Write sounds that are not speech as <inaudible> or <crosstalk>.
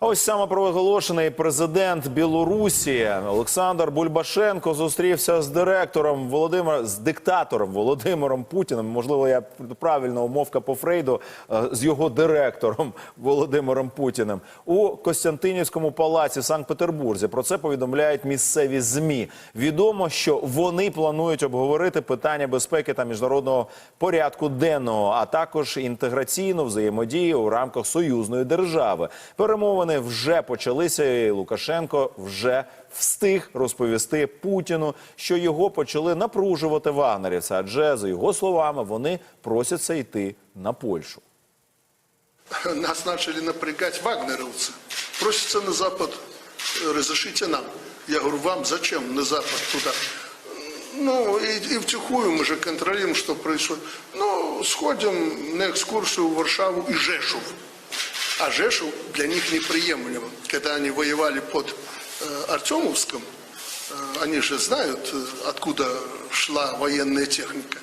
Ось самопроголошений президент Білорусі Олександр Бульбашенко зустрівся з директором Володимира з диктатором Володимиром Путіним. Можливо, я правильно умовка по Фрейду е, з його директором Володимиром Путіним у Костянтинівському палаці в Санкт-Петербурзі. Про це повідомляють місцеві змі. Відомо, що вони планують обговорити питання безпеки та міжнародного порядку денного, а також інтеграційну взаємодію у рамках союзної держави. Перемовини вже почалися. і Лукашенко вже встиг розповісти Путіну, що його почали напружувати вагнерівці, адже за його словами вони просяться йти на Польщу. <laughs> Нас начали напрягать вагнеровцы. Просятся на Запад, э, разрешите нам. Я говорю, вам зачем на Запад туда? Ну, и, и втихую мы же контролируем, что происходит. Ну, сходим на экскурсию в Варшаву и Жешув. А Жешув для них неприемлемо. Когда они воевали под э, Артемовском, э, они же знают, э, откуда шла военная техника.